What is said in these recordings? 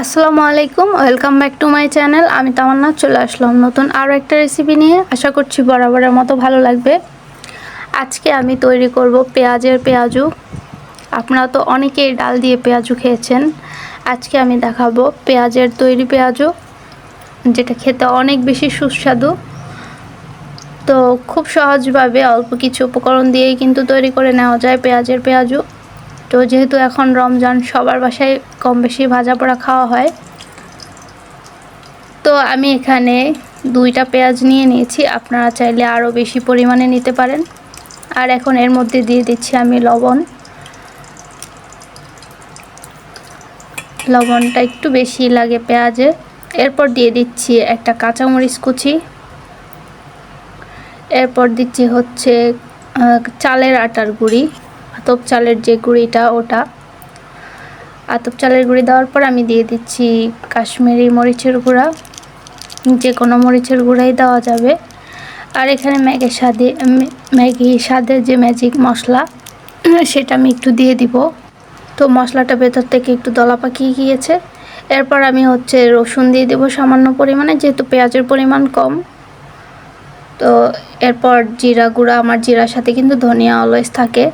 আসসালামু আলাইকুম, welcome back to my channel. আমি তামান্না, চলে আসলাম নতুন আরও একটা রেসিপি নিয়ে। আশা করছি বরাবরের মতো ভালো লাগবে। আজকে আমি তৈরি করব পেঁয়াজের পেঁয়াজু। আপনারা তো অনেকেই ডাল দিয়ে পেঁয়াজু খেয়েছেন। আজকে আমি দেখাবো পেঁয়াজের তৈরি পেঁয়াজু, যেটা খেতে অনেক বেশি সুস্বাদু। তো খুব সহজভাবে অল্প কিছু উপকরণ দিয়েই কিন্তু তৈরি করে নেওয়া যায় পেঁয়াজের পেঁয়াজু। তো যেহেতু এখন রমজান, সবার বাসায় কম বেশি ভাজা পোড়া খাওয়া হয়। তো আমি এখানে দুইটা পেঁয়াজ নিয়ে নিয়েছি, আপনারা চাইলে আরও বেশি পরিমাণে নিতে পারেন। আর এখন এর মধ্যে দিয়ে দিচ্ছি আমি লবণ। লবণটা একটু বেশি লাগে পেঁয়াজে। এরপর দিয়ে দিচ্ছি একটা কাঁচামরিচ কুচি। এরপর দিচ্ছি হচ্ছে চালের আটার গুঁড়ি। আতপ চালের যে গুঁড়িটা, ওটা। আতপ চালের গুঁড়ি দেওয়ার পর আমি দিয়ে দিচ্ছি কাশ্মীরি মরিচের গুঁড়া। যে কোনো মরিচের গুঁড়াই দেওয়া যাবে। আর এখানে ম্যাগের স্বাদে ম্যাগি স্বাদের যে ম্যাজিক মশলা, সেটা আমি একটু দিয়ে দিব। তো মশলাটা ভেতর থেকে একটু দলা পাকিয়ে গিয়েছে। এরপর আমি হচ্ছে রসুন দিয়ে দেবো সামান্য পরিমাণে, যেহেতু পেঁয়াজের পরিমাণ কম। তো এরপর জিরা গুঁড়া, আমার জিরার সাথে কিন্তু ধনিয়া অলওয়েজ থাকে।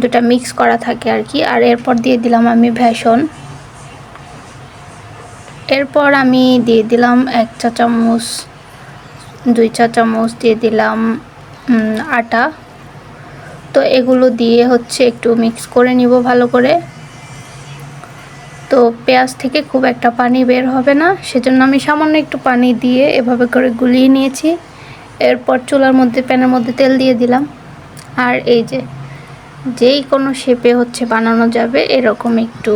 দুটা মিক্স করা থাকে আর কি। আর এরপর দিয়ে দিলাম আমি ভেষন এরপর আমি দিয়ে দিলাম এক চা চামচ, দুই চা চামচ দিয়ে দিলাম আটা। তো এগুলো দিয়ে হচ্ছে একটু মিক্স করে নিব ভালো করে। তো পেঁয়াজ থেকে খুব একটা পানি বের হবে না, সেজন্য আমি সামান্য একটু পানি দিয়ে এভাবে করে গুলিয়ে নিয়েছি। এরপর চুলার মধ্যে, প্যানের মধ্যে তেল দিয়ে দিলাম। আর এই যে যেই কোনো শেপে হচ্ছে বানানো যাবে, এরকম একটু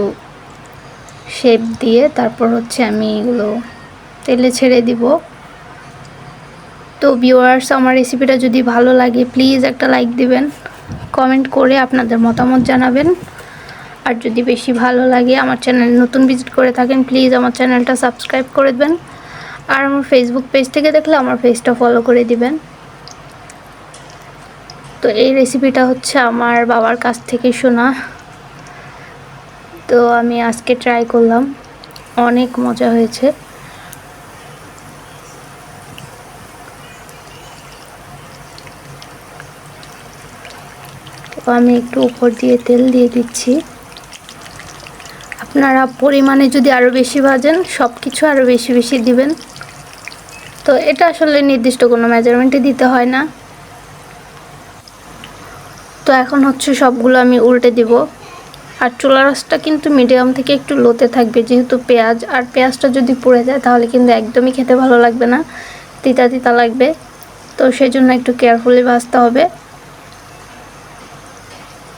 শেপ দিয়ে তারপর হচ্ছে আমি এগুলো তেলে ছেড়ে দিব। তো ভিউয়ার্স আমার রেসিপিটা যদি ভালো লাগে প্লিজ একটা লাইক দিবেন কমেন্ট করে আপনাদের মতামত জানাবেন। আর যদি বেশি ভালো লাগে, আমার চ্যানেল নতুন ভিজিট করে থাকেন প্লিজ আমার চ্যানেলটা সাবস্ক্রাইব করে দেবেন। আর আমার ফেসবুক পেজ থেকে দেখলে আমার পেজটা ফলো করে দিবেন। তো এই রেসিপিটা হচ্ছে আমার বাবার কাছ থেকে শোনা। তো আমি আজকে ট্রাই করলাম। অনেক মজা হয়েছে। তো আমি একটু উপর দিয়ে তেল দিয়ে দিচ্ছি। আপনারা পরিমাণে যদি আরও বেশি ভাজেন সব কিছু আরও বেশি বেশি দিবেন। তো এটা আসলে নির্দিষ্ট কোনো মেজারমেন্টে দিতে হয় না। তো এখন হচ্ছে সবগুলো আমি উল্টে দিব। আর চুলা রসটা কিন্তু মিডিয়াম থেকে একটু লোতে থাকবে, যেহেতু পেঁয়াজ, আর পেঁয়াজটা যদি পুড়ে যায় তাহলে কিন্তু একদমই খেতে ভালো লাগবে না, তিতা তিতা লাগবে। তো সেই জন্য একটু কেয়ারফুলি ভাজতে হবে।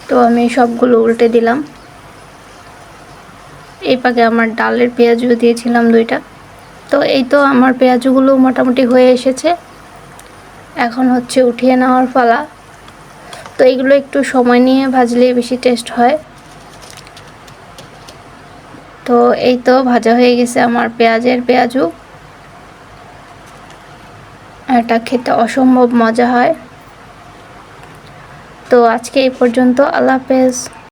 তো আমি সবগুলো উল্টে দিলাম। এই পাকে আমার ডালের পেঁয়াজও দিয়েছিলাম দুইটা। তো এই তো আমার পেঁয়াজগুলো মোটামুটি হয়ে এসেছে। এখন হচ্ছে উঠিয়ে নেওয়ার পালা। তো এগুলো একটু সময় নিয়ে ভাজলে বেশি টেস্ট হয়। তো এই তো ভাজা হয়ে গেছে আমার পেঁয়াজের পেঁয়াজু। এটা খেতে অসম্ভব মজা হয়। তো আজকে এই পর্যন্ত, আল্লাহ হাফেজ।